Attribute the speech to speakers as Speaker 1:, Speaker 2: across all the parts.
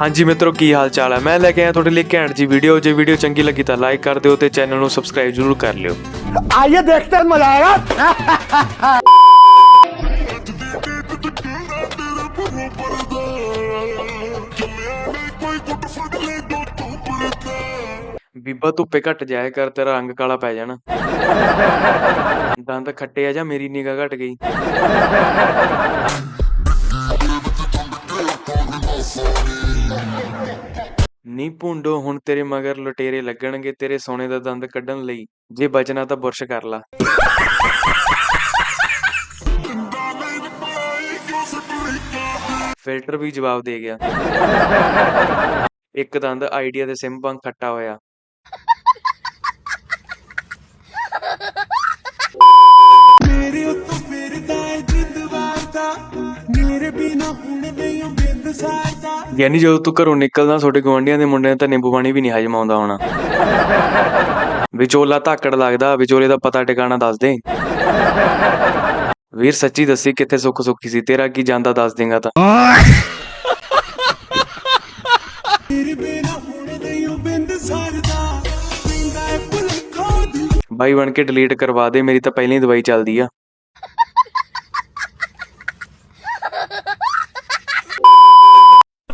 Speaker 1: ਹਾਂਜੀ ਮਿੱਤਰੋ ਕੀ ਹਾਲ ਚਾਲ ਹੈ? ਮੈਂ ਲੈ ਕੇ ਆਇਆ ਤੁਹਾਡੇ ਲਈ ਘੈਂਟ ਜੀ ਵੀਡੀਓ ਜੇ ਵੀਡੀਓ ਚੰਗੀ ਲੱਗੀ ਤਾਂ ਲਾਈਕ ਕਰ ਦਿਓ ਤੇ ਚੈਨਲ ਨੂੰ ਸਬਸਕ੍ਰਾਈਬ ਜ਼ਰੂਰ ਕਰ ਲਿਓ।
Speaker 2: ਆਈਏ ਦੇਖਦੇ ਹਾਂ ਮਜ਼ਾ ਆਏਗਾ
Speaker 1: ਬੀਬਾ ਧੁੱਪੇ ਘਟ ਜਾਇਆ ਕਰ ਤੇਰਾ ਰੰਗ ਕਾਲਾ ਪੈ ਜਾਣਾ। ਦੰਦ ਖੱਟੇ ਆ ਜਾਂ ਮੇਰੀ ਨਿਗਾਹ ਘਟ ਗਈ? ਨੀ ਭੁੰਡੋ, ਹੁਣ ਤੇਰੇ ਮਗਰ ਲੁਟੇਰੇ ਲੱਗਣਗੇ ਤੇਰੇ ਸੋਨੇ ਦਾ ਦੰਦ ਕੱਢਣ ਲਈ। ਜੇ ਬਚਣਾ ਤਾਂ ਬੁਰਸ਼ ਕਰ ਲਾ। ਫਿਲਟਰ ਵੀ ਜਵਾਬ ਦੇ ਗਿਆ। ਇੱਕ ਦੰਦ ਆਈਡੀਆ ਦੇ ਸਿਮ ਵਾਂਗ ਖੱਟਾ ਹੋਇਆ।
Speaker 3: ਮੇਰੇ ਉੱਤੋਂ ਫਿਰਦਾ ਜਿੰਦ ਵਾਰਦਾ। ਮੇਰੇ ਬਿਨਾ ਹੁਣ ਨਹੀਂ
Speaker 1: ਯਾਨੀ ਜਦੋਂ ਤੂੰ ਘਰੋਂ ਨਿਕਲਦਾ, ਤੁਹਾਡੇ ਗਵਾਂਢੀਆਂ ਦੇ ਮੁੰਡਿਆਂ ਨੇ ਤਾਂ ਨਿੰਬੂ ਪਾਣੀ ਵੀ ਨਹੀਂ ਹਜਮ ਆਉਂਦਾ ਹੋਣਾ। ਵਿਚੋਲਾ ਧਾਕੜ ਲੱਗਦਾ, ਵਿਚੋਲੇ ਦਾ ਪਤਾ ਟਿਕਾਣਾ ਦੱਸ ਦੇ। ਵੀਰ, ਸੱਚੀ ਦੱਸੀ ਕਿੱਥੇ ਸੁੱਖ ਸੁੱਖੀ ਸੀ, ਤੇਰਾ ਕੀ ਜਾਂਦਾ ਦੱਸ ਦੇਗਾ ਤਾਂ। ਬਾਈ ਬਣ ਕੇ ਡਿਲੀਟ ਕਰਵਾ ਦੇ, ਮੇਰੀ ਤਾਂ ਪਹਿਲਾਂ ਹੀ ਦਵਾਈ ਚੱਲਦੀ ਆ।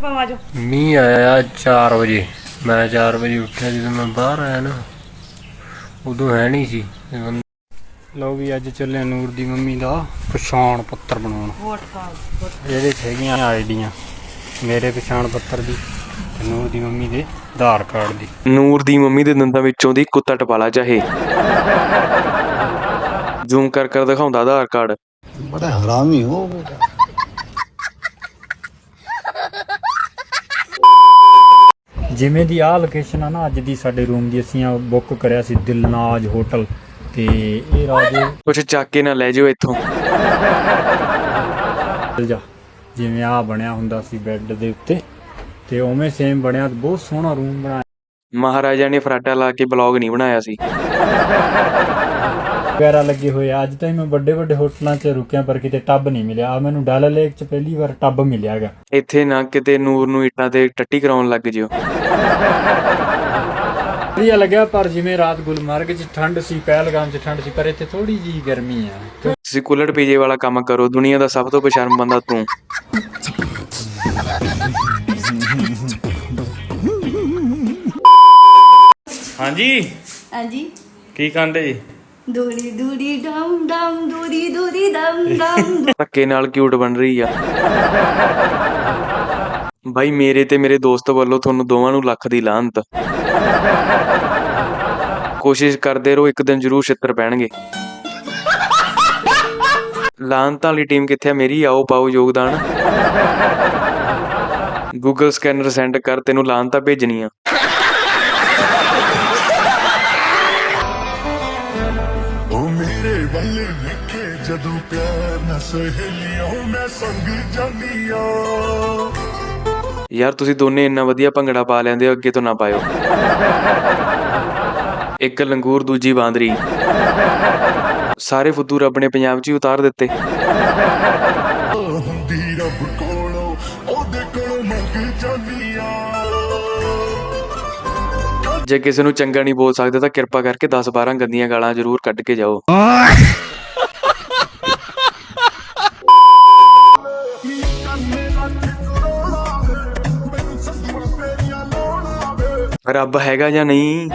Speaker 4: ਪਾਵਾਂ ਆਇਆ 4 ਵਜੇ। ਮੈਂ 4 ਵਜੇ ਉੱਠਿਆ ਜਦੋਂ ਮੈਂ ਬਾਹਰ ਆਇਆ ਨਾ ਉਦੋਂ ਹੈ ਨਹੀਂ ਸੀ। ਲਓ ਵੀ ਅੱਜ ਚੱਲੇ ਨੂਰ ਦੀ ਮੰਮੀ ਦਾ ਪਛਾਣ ਪੱਤਰ ਬਣਾਉਣ। ਵੋਟ ਕਾਰਡ ਆਈਡੀਆਂ ਮੇਰੇ ਪਛਾਣ ਪੱਤਰ ਦੀ ਨੂਰ ਦੀ ਮੰਮੀ ਦੇ ਆਧਾਰ ਕਾਰਡ ਦੀ।
Speaker 1: ਨੂਰ ਦੀ ਮੰਮੀ ਦੇ ਦੰਦਾਂ ਵਿੱਚੋਂ ਦੀ ਕੁੱਤਾ ਟਪਾਲਾ ਚਾਹੇ ਜ਼ੂਮ ਕਰ ਕਰ ਦਿਖਾਉਂਦਾ ਆਧਾਰ ਕਾਰਡ।
Speaker 5: ਬੜਾ ਹਰਾਮੀ ਹੋ। ਬੇਟਾ
Speaker 4: ਜਿਵੇਂ ਦੀ ਆਹ ਲੋਕੇਸ਼ਨ ਆ ਨਾ ਅੱਜ ਦੀ ਸਾਡੇ ਰੂਮ ਦੀ ਅਸੀਂ ਆ ਬੁੱਕ ਕਰਿਆ ਸੀ ਦਿਲਨਾਜ ਹੋਟਲ ਤੇ ਇਹ ਰਾਜੇ
Speaker 1: ਕੁਛ ਚੱਕ ਕੇ ਨਾ ਲੈ ਜਾਓ ਇੱਥੋਂ।
Speaker 4: ਜਾ। ਜਿਵੇਂ ਆ ਬਣਿਆ ਹੁੰਦਾ ਸੀ ਬੈੱਡ ਦੇ ਉੱਤੇ ਤੇ ਉਵੇਂ ਸੇਮ ਬਣਿਆ ਬਹੁਤ ਸੋਹਣਾ ਰੂਮ ਬਣਾਇਆ।
Speaker 1: ਮਹਾਰਾਜਾ ਨੇ ਫਰਾਟਾ ਲਾ ਕੇ ਬਲੌਗ ਨਹੀਂ ਬਣਾਇਆ ਸੀ।
Speaker 4: ਵਗੈਰਾ ਲੱਗੇ ਹੋਏ ਆ। ਅੱਜ ਤਾਈਂ ਮੈਂ ਵੱਡੇ ਵੱਡੇ ਹੋਟਲਾਂ 'ਚ ਰੁਕਿਆ ਪਰ ਕਿਤੇ ਟੱਬ ਨਹੀਂ ਮਿਲਿਆ। ਆ ਮੈਨੂੰ ਡਲ ਲੇਕ 'ਚ ਪਹਿਲੀ ਵਾਰ ਟੱਬ ਮਿਲਿਆਗਾ
Speaker 1: ਇੱਥੇ ਨਾ ਕਿਤੇ ਨੂਰ ਨੂੰ ਇੱਟਾਂ ਤੇ ਟੱਟੀ ਕਰਾਉਣ ਲੱਗ ਜਿਓ।
Speaker 4: ਵਧੀਆ ਲੱਗਿਆ ਪਰ ਜਿਵੇਂ ਰਾਤ ਗੁਲਮਰਗ 'ਚ ਠੰਡ ਸੀ ਪਹਿਲਗਾਮ 'ਚ ਠੰਡ ਸੀ ਪਰ ਇੱਥੇ ਥੋੜੀ ਜੀ ਗਰਮੀ ਆ।
Speaker 1: ਤੁਸੀਂ ਕੁਲਟ ਪੀਜੇ ਵਾਲਾ ਕੰਮ ਕਰੋ ਦੁਨੀਆ ਦਾ ਸਭ ਤੋਂ ਬੇਸ਼ਰਮ ਬੰਦਾ ਤੂੰ।
Speaker 6: ਹਾਂਜੀ।
Speaker 7: ਹਾਂਜੀ।
Speaker 6: ਕੀ ਕਹਿੰਦੇ ਜੀ?
Speaker 7: ਦੂਰੀ ਦੂਰੀ ਡਮ ਡਮ, ਦੂਰੀ ਦੂਰੀ ਦਮ ਡਮ।
Speaker 1: ਧੱਕੇ ਨਾਲ ਕਿਊਟ ਬਣ ਰਹੀ ਆ। ਬਾਈ, ਮੇਰੇ ਤੇ ਮੇਰੇ ਦੋਸਤ ਵੱਲੋਂ ਤੁਹਾਨੂੰ ਦੋਵਾਂ ਨੂੰ ਲੱਖ ਦੀ ਲਾਹਨਤ। ਕੋਸ਼ਿਸ਼ ਕਰਦੇ ਰਹੋ, ਇੱਕ ਦਿਨ ਜ਼ਰੂਰ ਛਿੱਤਰ ਪੈਣਗੇ। ਲਾਹਨਤਾਂ ਵਾਲੀ ਟੀਮ ਕਿੱਥੇ ਆ? ਮੇਰੀ ਆਓ ਪਾਓ ਯੋਗਦਾਨ। ਗੂਗਲ ਸਕੈਨਰ ਸੈਂਡ ਕਰ, ਤੈਨੂੰ ਲਾਹਨਤਾਂ ਭੇਜਣੀਆਂ।
Speaker 8: ਮੇਰੇ ਵੱਲੇ ਵੇਖੇ ਜਦੋਂ ਪਿਆਰ ਨਾ ਸਹੇਲੀਆਂ ਮੈਂ ਸੰਗ ਜਾਂਦੀਆਂ।
Speaker 1: ਯਾਰ ਤੁਸੀਂ ਦੋਨੇ ਇੰਨਾ ਵਧੀਆ ਭੰਗੜਾ ਪਾ ਲੈਂਦੇ ਹੋ ਅੱਗੇ ਤੋਂ ਨਾ ਪਾਇਓ। ਇੱਕ ਲੰਗੂਰ ਦੂਜੀ ਬਾਂਦਰੀ। ਸਾਰੇ ਫੁੱਦੂ ਰੱਬ ਨੇ ਪੰਜਾਬ 'ਚ ਹੀ ਉਤਾਰ ਦਿੱਤੇ।
Speaker 8: ਹੁੰਦੀ ਰੱਬ ਕੋਲੋਂ ਉਹਦੇ ਕੋਲੋਂ ਮੰਗ ਜਾਂਦੀਆਂ।
Speaker 1: ਜੇ ਕਿਸੇ ਨੂੰ ਚੰਗਾ ਨਹੀਂ ਬੋਲ ਸਕਦੇ ਤਾਂ ਕਿਰਪਾ ਕਰਕੇ 10 12 ਗੰਦੀਆਂ ਗਾਲਾਂ ਜ਼ਰੂਰ ਕੱਢ ਕੇ ਜਾਓ। ਰੱਬ ਹੈਗਾ ਜਾਂ ਨਹੀਂ?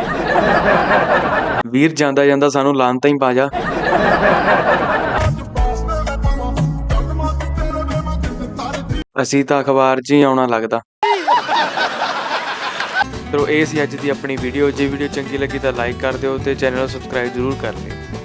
Speaker 1: ਵੀਰ ਜਾਂਦਾ ਜਾਂਦਾ ਸਾਨੂੰ ਲਾਂਤਾਂ ਹੀ ਪਾ ਜਾ। ਅਸੀਂ ਤਾਂ ਅਖਬਾਰ 'ਚ ਹੀ ਆਉਣਾ ਲੱਗਦਾ। ਚਲੋ ਇਹ ਸੀ ਅੱਜ ਦੀ ਆਪਣੀ ਵੀਡੀਓ ਜੇ ਵੀਡੀਓ ਚੰਗੀ ਲੱਗੀ ਤਾਂ ਲਾਈਕ ਕਰ ਦਿਓ ਤੇ ਚੈਨਲ ਨੂੰ ਸਬਸਕ੍ਰਾਈਬ ਜ਼ਰੂਰ ਕਰ ਲਿਓ।